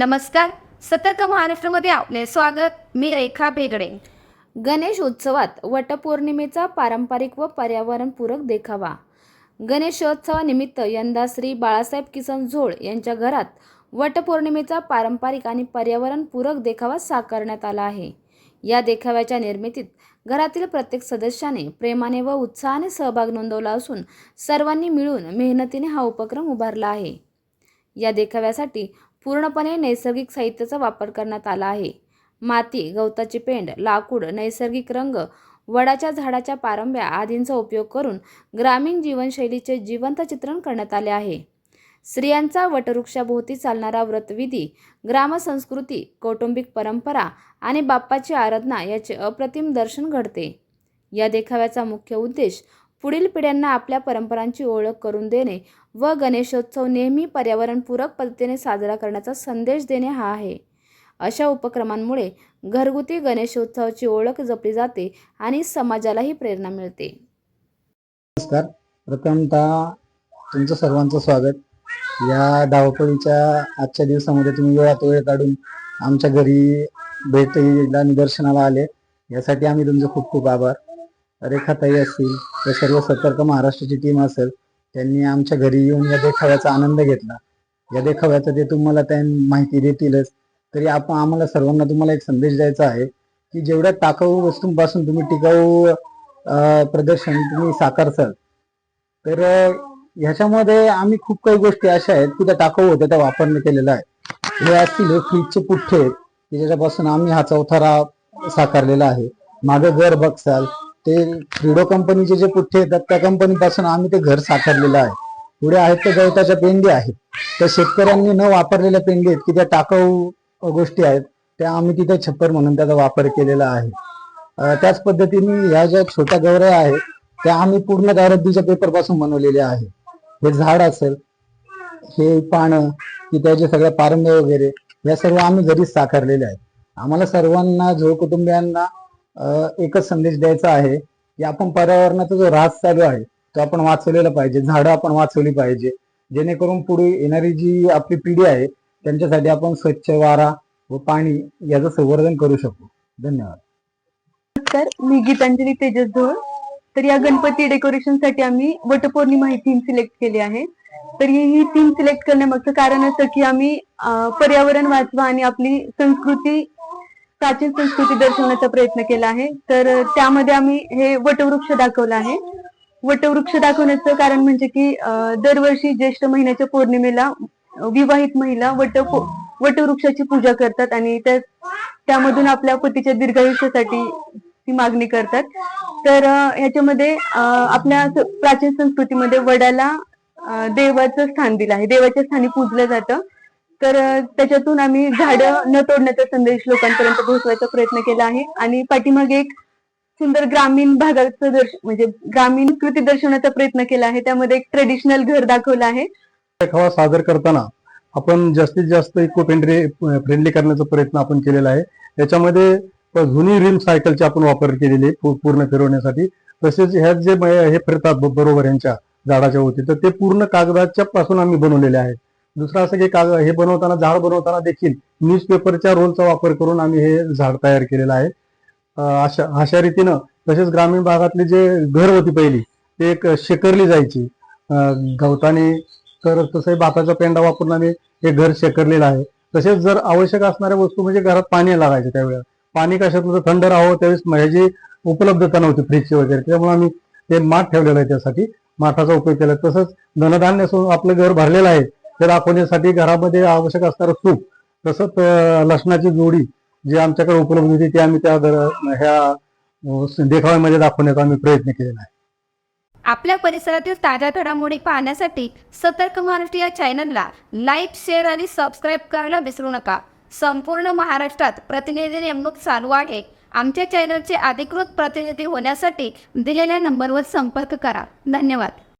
नमस्कार. सतर्क महाराष्ट्रामध्ये आपले स्वागत. मी रेखा बेगडे गणेश उत्सवात वटपौर्णिमेचा पारंपरिक व पर्यावरणपूरक देखावा. गणेशोत्सवानिमित्त यंदा श्री बाळासाहेब किसन झोळ यांच्या घरात वटपौर्णिमेचा पारंपरिक आणि पर्यावरणपूरक देखावा साकारण्यात आला आहे. या देखाव्याच्या निर्मितीत घरातील प्रत्येक सदस्याने प्रेमाने व उत्साहाने सहभाग नोंदवला असून सर्वांनी मिळून मेहनतीने हा उपक्रम उभारला आहे. या देखाव्यासाठी पूर्णपणे नैसर्गिक साहित्याचा वापर करण्यात आला आहे. माती गवताचे पेंड लाकूड नैसर्गिक रंग वडाच्या झाडाच्या पारंब्या आदींचा उपयोग करून ग्रामीण जीवनशैलीचे जिवंत चित्रण करण्यात आले आहे. स्त्रियांचा वटवृक्षाभोवती चालणारा व्रतविधी ग्रामसंस्कृती कौटुंबिक परंपरा आणि बाप्पाची आराधना याचे अप्रतिम दर्शन घडते. या देखाव्याचा मुख्य उद्देश पुढील पिढ्यांना आपल्या परंपरांची ओळख करून देणे व गणेशोत्सव नेहमी पर्यावरणपूरक पद्धतीने साजरा करण्याचा संदेश देणे हा आहे. अशा उपक्रमांमुळे घरगुती गणेशोत्सवाची ओळख जपली जाते आणि समाजालाही प्रेरणा मिळते. नमस्कार. प्रथमतः तुमचं सर्वांचं स्वागत. या धावपळीच्या आजच्या दिवसामध्ये तुम्ही वेळात वेळ काढून आमच्या घरी भेटीला निदर्शनाला आले. यासाठी आम्ही तुमचे खूप खूप आभार. रेखाताई असतील या सर्व सतर्क महाराष्ट्राची टीम असेल त्यांनी आमच्या घरी येऊन या देखाव्याचा आनंद घेतला. या देखाव्याचा ते तुम्हाला त्या माहिती देतीलच तरी आपण आम्हाला सर्वांना तुम्हाला एक संदेश द्यायचा आहे की जेवढ्या टाकाऊ वस्तूंपासून तुम्ही टिकाऊ प्रदर्शन तुम्ही साकारसाल तर ह्याच्यामध्ये आम्ही खूप काही गोष्टी अशा आहेत की त्या टाकाऊ होत्या त्या वापरणं केलेला आहे. हे असतील हे फ्रीजचे पुठ्ठे आहेत की ज्याच्यापासून आम्ही हा चौथारा साकारलेला आहे. मागं घर बघसाल ते फ्रिडो कंपनीचे जे पुठ्ठे येतात त्या कंपनीपासून आम्ही ते घर साकारलेलं आहे. पुढे आहेत ते गवताच्या पेंडी आहेत. त्या शेतकऱ्यांनी न वापरलेल्या पेंडी आहेत की त्या टाकाऊ गोष्टी आहेत त्या आम्ही तिथे छप्पर म्हणून त्याचा वापर केलेला आहे. त्याच पद्धतीने ह्या ज्या छोट्या गवऱ्या आहेत त्या आम्ही पूर्ण रद्दीच्या पेपरपासून बनवलेल्या आहे हे झाड असेल हे पानं की त्याचे सगळ्या पारंब्या वगैरे या सर्व आम्ही घरीच साकारलेले आहेत. आम्हाला सर्वांना जो कुटुंबियांना एकच संदेश द्यायचा आहे की आपण पर्यावरणाचा जो ऱ्हास चालू आहे तो आपण वाचवलेला पाहिजे झाडं आपण वाचवली पाहिजे. जेणेकरून पुढे येणारी जी आपली पिढी आहे त्यांच्यासाठी आपण स्वच्छ वारा व पाणी याचं संवर्धन करू शकू. धन्यवाद. नमस्कार मी गीतांजली तेजस धोळ तर या गणपती डेकोरेशनसाठी आम्ही वटपौर्णिमा ही थीम सिलेक्ट केली आहे. तर ही ही थीम सिलेक्ट करण्यामागचं कारण असं की आम्ही पर्यावरण वाचवा आणि आपली संस्कृती प्राचीन संस्कृती दर्शवण्याचा प्रयत्न केला आहे. तर त्यामध्ये आम्ही हे वटवृक्ष दाखवलं आहे. वटवृक्ष दाखवण्याचं कारण म्हणजे की दरवर्षी ज्येष्ठ महिन्याच्या पौर्णिमेला विवाहित महिला वट वटवृक्षाची पूजा करतात आणि त्या त्यामधून आपल्या पतीच्या दीर्घायुष्यासाठी ती मागणी करतात. तर ह्याच्यामध्ये आपल्या प्राचीन संस्कृतीमध्ये वडाला देवाचं स्थान दिलं आहे. देवाच्या स्थानी पूजलं जातं. तर त्याच्यातून आम्ही झाडं न तोडण्याचा संदेश लोकांपर्यंत पोहोचवायचा प्रयत्न केला आहे. आणि पाठीमागे एक सुंदर ग्रामीण भागाचं दर्श म्हणजे ग्रामीण कृती दर्शवण्याचा प्रयत्न केला आहे. त्यामध्ये एक ट्रेडिशनल घर दाखवलं आहे. देखावा सादर करताना आपण जास्तीत जास्त इको फ्रेंडली फ्रेंडली करण्याचा प्रयत्न आपण केलेला आहे. याच्यामध्ये जुनी रिम सायकलचे आपण वापर केलेले पूर्ण फिरवण्यासाठी. तसेच ह्या जे हे फिरतात बरोबर यांच्या झाडाच्या होती तर ते पूर्ण कागदाच्या पासून आम्ही बनवलेले आहेत. दुसरं असं की काग हे बनवताना झाड बनवताना देखील न्यूजपेपरच्या रोलचा वापर करून आम्ही हे झाड तयार केलेलं आहे. अशा अशा रीतीनं तसेच ग्रामीण भागातली जे घर होती पहिली ते एक शेकरली जायची. गवताने तर तसंही भाताचा पेंडा वापरून आम्ही हे घर शेकरलेलं आहे. तसेच जर आवश्यक असणाऱ्या वस्तू म्हणजे घरात पाणी लागायचं त्यावेळेला. पाणी कशात थंड राहावं त्यावेळेस ह्याची उपलब्धता नव्हती फ्रीजची वगैरे. त्यामुळे आम्ही ते माठ ठेवलेलं आहे त्यासाठी. माठाचा उपयोग केला. तसंच धनधान्य असून आपलं घर भरलेलं आहे. ते दाखवण्यासाठी घरामध्ये आवश्यक असणारं सूप तसंच लसणाची जोडी जी आमच्याकडे उपलब्ध होती ती आम्ही त्या घर- ह्या देखाव्यामध्ये दाखवण्याचा आम्ही प्रयत्न केलेला आहे. आपल्या परिसरातील ताज्या घडामोडी पाहण्यासाठी सतर्क महाराष्ट्र या चॅनलला लाईक शेअर आणि सबस्क्राईब करायला विसरू नका. संपूर्ण महाराष्ट्रात प्रतिनिधी नेमणूक चालू आहे. आमच्या चॅनलचे अधिकृत प्रतिनिधी होण्यासाठी दिलेल्या नंबरवर संपर्क करा. धन्यवाद.